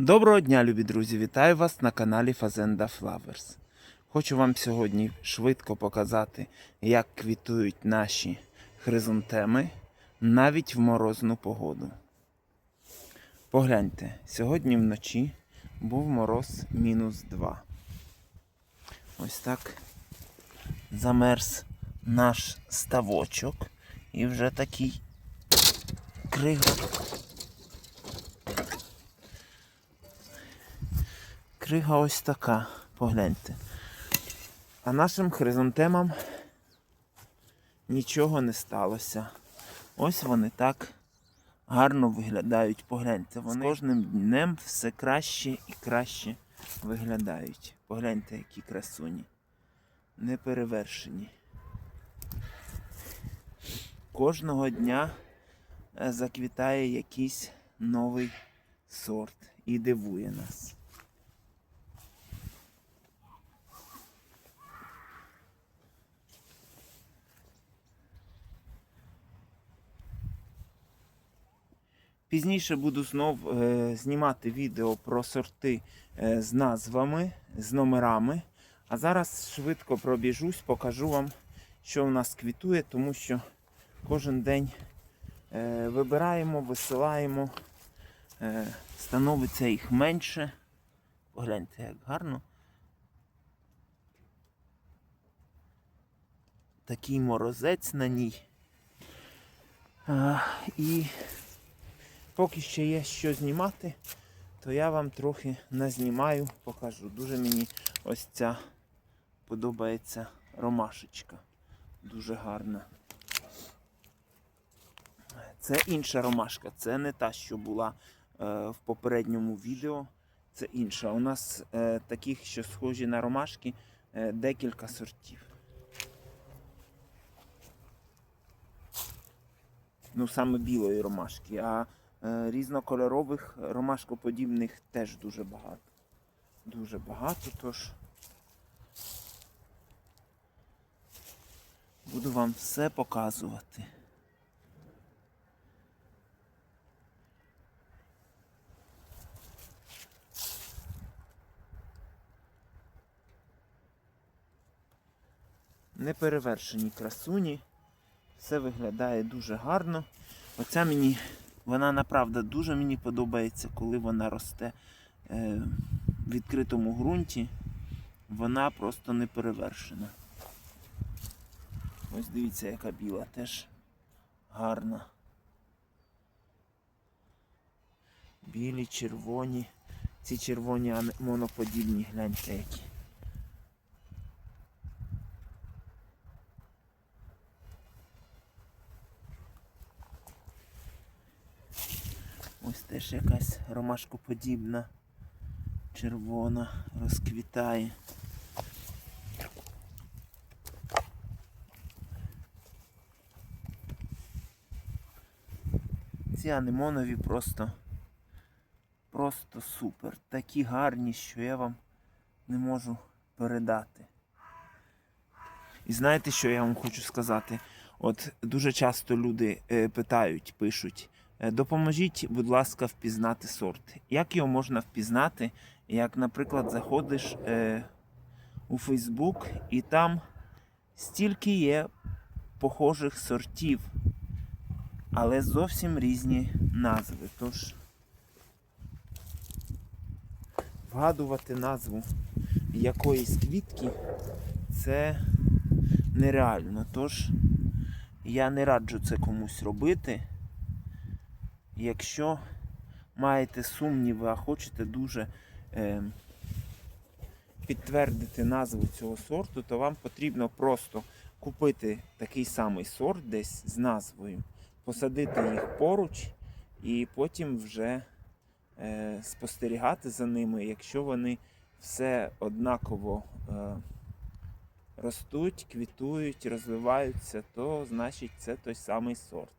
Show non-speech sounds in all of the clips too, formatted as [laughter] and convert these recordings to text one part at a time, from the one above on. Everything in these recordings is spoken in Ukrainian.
Доброго дня, любі друзі! Вітаю вас на каналі Fazenda Flowers. Хочу вам сьогодні швидко показати, як квітують наші хризантеми навіть в морозну погоду. Погляньте, сьогодні вночі був мороз мінус 2. Ось так замерз наш ставочок і вже такий кригот. Крига ось така, погляньте. А нашим хризантемам нічого не сталося. Ось вони так гарно виглядають. Погляньте, вони з кожним днем все краще і краще виглядають. Погляньте, які красуні. Неперевершені. Кожного дня е, заквітає якийсь новий сорт і дивує нас. Пізніше буду знов е, знімати відео про сорти е, з назвами, з номерами. А зараз швидко пробіжусь, покажу вам, що в нас квітує, тому що кожен день е, вибираємо, висилаємо, становиться їх менше. Погляньте, як гарно. Такий морозець на ній. І поки ще є що знімати, то я вам трохи назнімаю, покажу. Дуже мені ось ця подобається ромашечка. Дуже гарна. Це інша ромашка, це не та, що була е, в попередньому відео. Це інша. У нас е, таких, що схожі на ромашки, е, декілька сортів. Ну, саме білої ромашки, а різнокольорових ромашкоподібних теж дуже багато. Дуже багато, тож буду вам все показувати. Неперевершені красуні. Все виглядає дуже гарно. Оця мені, вона направда дуже мені подобається, коли вона росте е, в відкритому ґрунті. Вона просто не перевершена. Ось дивіться, яка біла теж гарна. Білі, червоні. Ці червоні моноподібні, гляньте які. Ось теж якась ромашкоподібна червона розквітає. Ці анемонові просто просто супер. Такі гарні, що я вам не можу передати. І знаєте, що я вам хочу сказати? От дуже часто люди е, питають, пишуть. Е, Допоможіть, будь ласка, впізнати сорт. Як його можна впізнати? Як, наприклад, заходиш е, у Фейсбук і там стільки є похожих сортів, але зовсім різні назви. Тож вгадувати назву якоїсь квітки це нереально. Тож я не раджу це комусь робити. Якщо маєте сумніви, а хочете дуже е, підтвердити назву цього сорту, то вам потрібно просто купити такий самий сорт десь з назвою, посадити їх поруч і потім вже е, спостерігати за ними, якщо вони все однаково е, ростуть, квітують, розвиваються, то значить це той самий сорт.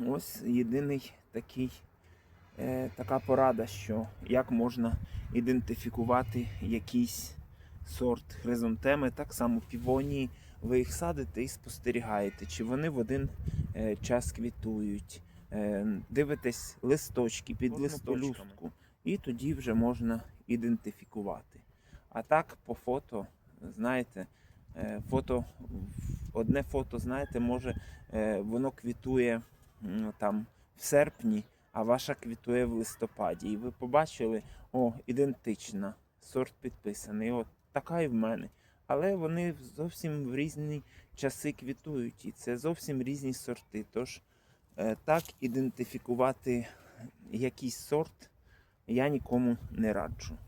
Ось єдиний такий, е, така порада, що як можна ідентифікувати якийсь сорт хризантеми, так само півонії. Ви їх садите і спостерігаєте, чи вони в один е, час квітують, е, дивитесь листочки під пелюстку. І тоді вже можна ідентифікувати. А так по фото, знаєте, е, фото, одне фото, знаєте, може е, воно квітує там в серпні, а ваша квітує в листопаді. І ви побачили, о, ідентична, сорт підписаний. От така і в мене. Але вони зовсім в різні часи квітують, і це зовсім різні сорти. Тож е, так ідентифікувати якийсь сорт я нікому не раджу.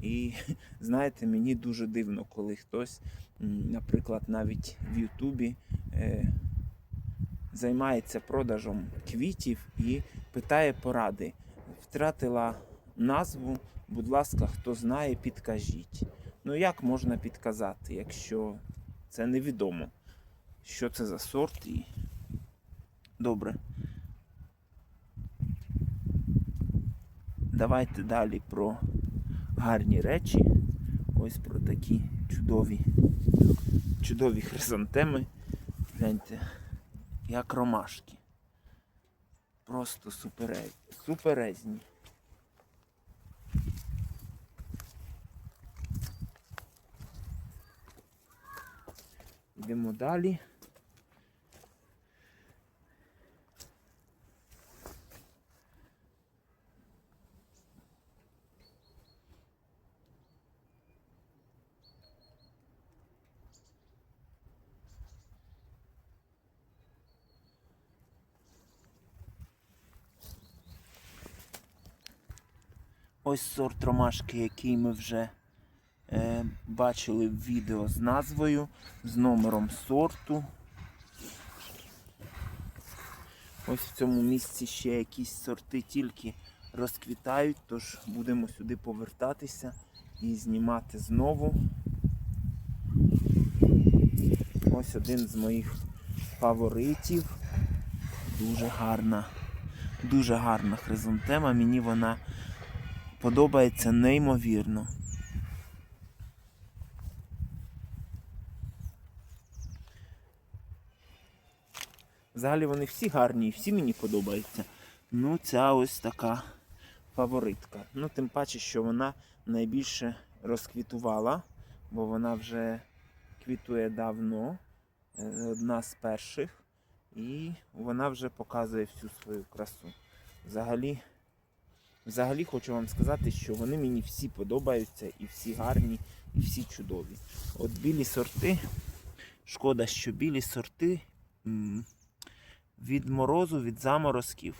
І [laughs] знаєте, мені дуже дивно, коли хтось, наприклад, навіть в Ютубі е, займається продажем квітів і питає поради. Втратила назву, будь ласка, хто знає, підкажіть. Ну як можна підказати, якщо це невідомо, що це за сорт і добре. Давайте далі про гарні речі. Ось про такі чудові, чудові хризантеми. Гляньте, як ромашки. Просто суперез... суперезні. Йдемо далі. Ось сорт ромашки, який ми вже е, бачили в відео з назвою, з номером сорту. Ось в цьому місці ще якісь сорти тільки розквітають, тож будемо сюди повертатися і знімати знову. Ось один з моїх фаворитів. Дуже гарна, дуже гарна хризантема. Мені вона подобається неймовірно. Взагалі вони всі гарні і всі мені подобаються. Ну, ця ось така фаворитка. Ну, тим паче, що вона найбільше розквітувала, бо вона вже квітує давно, е, одна з перших, і вона вже показує всю свою красу. Взагалі, взагалі хочу вам сказати, що вони мені всі подобаються, і всі гарні, і всі чудові. От білі сорти, шкода, що білі сорти від морозу, від заморозків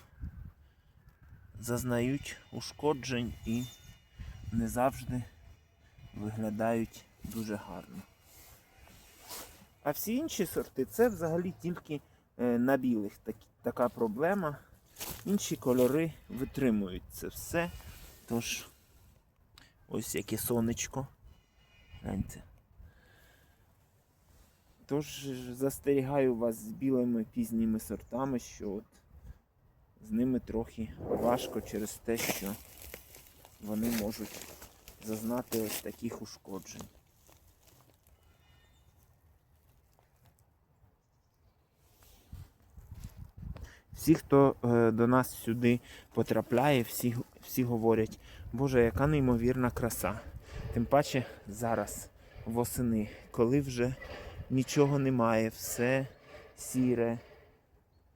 зазнають ушкоджень і не завжди виглядають дуже гарно. А всі інші сорти це взагалі тільки е, на білих така проблема. Інші кольори витримують це все. Тож, ось яке сонечко. Гляньте. Тож застерігаю вас з білими пізніми сортами, що от з ними трохи важко через те, що вони можуть зазнати ось таких ушкоджень. Всі, хто е, до нас сюди потрапляє, всі, всі говорять, Боже, яка неймовірна краса. Тим паче зараз, восени, коли вже нічого немає, все сіре,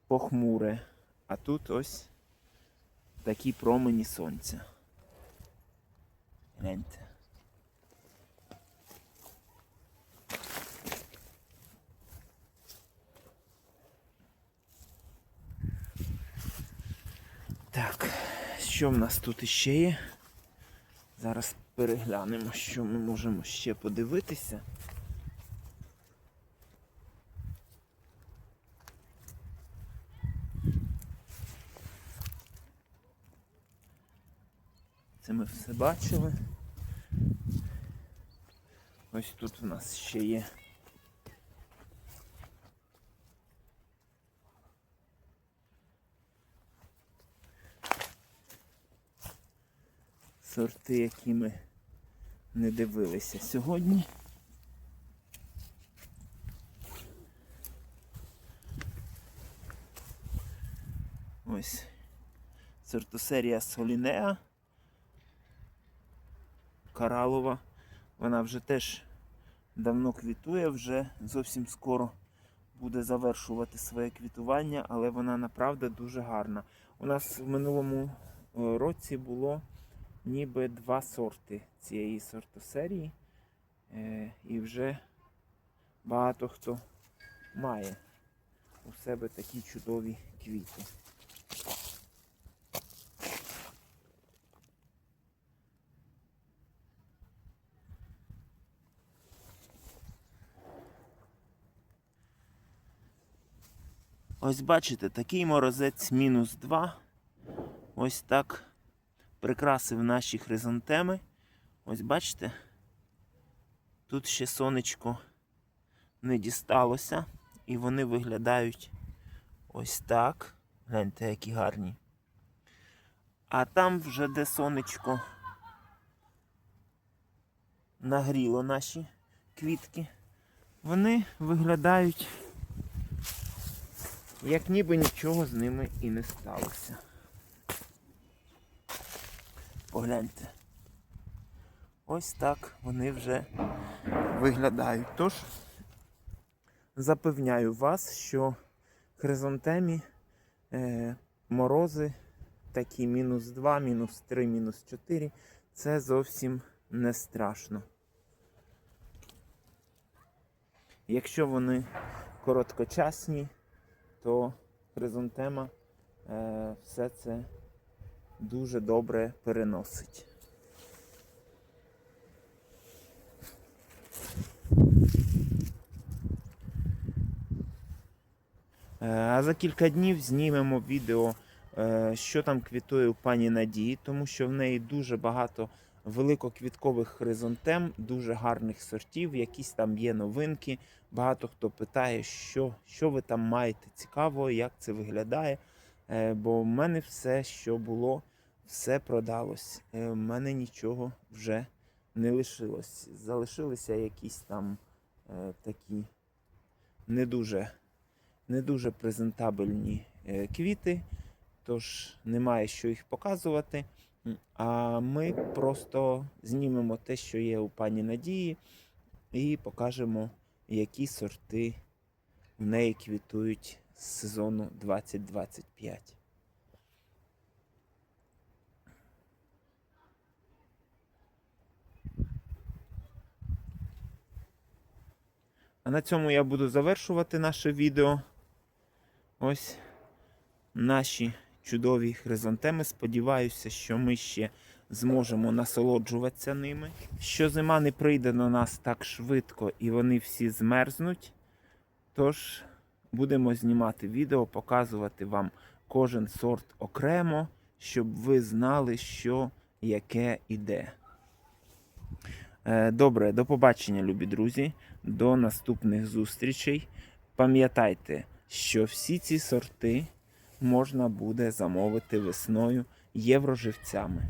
похмуре. А тут ось такі промені сонця. Гляньте. Так, що в нас тут іще є? Зараз переглянемо, що ми можемо ще подивитися. Це ми все бачили. Ось тут у нас ще є. Сорти, які ми не дивилися сьогодні. Ось сортосерія Солінеа. Каралова. Вона вже теж давно квітує, вже зовсім скоро буде завершувати своє квітування, але вона направда дуже гарна. У нас в минулому е, році було ніби два сорти цієї сортосерії. Е, І вже багато хто має у себе такі чудові квіти. Ось бачите, такий морозець мінус 2. Ось так прикрасив наші хризантеми. Ось бачите, тут ще сонечко не дісталося, і вони виглядають ось так. Гляньте, які гарні. А там вже де сонечко нагріло наші квітки, вони виглядають, як ніби нічого з ними і не сталося. Погляньте. Ось так вони вже виглядають. Тож запевняю вас, що хризантемі е, морози такі мінус 2, мінус 3, мінус 4 це зовсім не страшно. Якщо вони короткочасні, то хризантема е, все це дуже добре переносить. Е, А за кілька днів знімемо відео, е, що там квітує у пані Надії, тому що в неї дуже багато великоквіткових хризантем, дуже гарних сортів, якісь там є новинки. Багато хто питає, що, що ви там маєте цікаво, як це виглядає. Е, Бо в мене все, що було, все продалось. Е, В мене нічого вже не лишилось. Залишилися якісь там е, такі не дуже не дуже презентабельні е, квіти, тож немає що їх показувати. А ми просто знімемо те, що є у пані Надії, і покажемо, які сорти в неї квітують сезону 2025. А на цьому я буду завершувати наше відео. Ось наші чудові хризантеми. Сподіваюся, що ми ще зможемо насолоджуватися ними. Що зима не прийде на нас так швидко і вони всі змерзнуть. Тож будемо знімати відео, показувати вам кожен сорт окремо, щоб ви знали, що яке іде. Е, Добре, до побачення, любі друзі. До наступних зустрічей. Пам'ятайте, що всі ці сорти можна буде замовити весною євроживцями.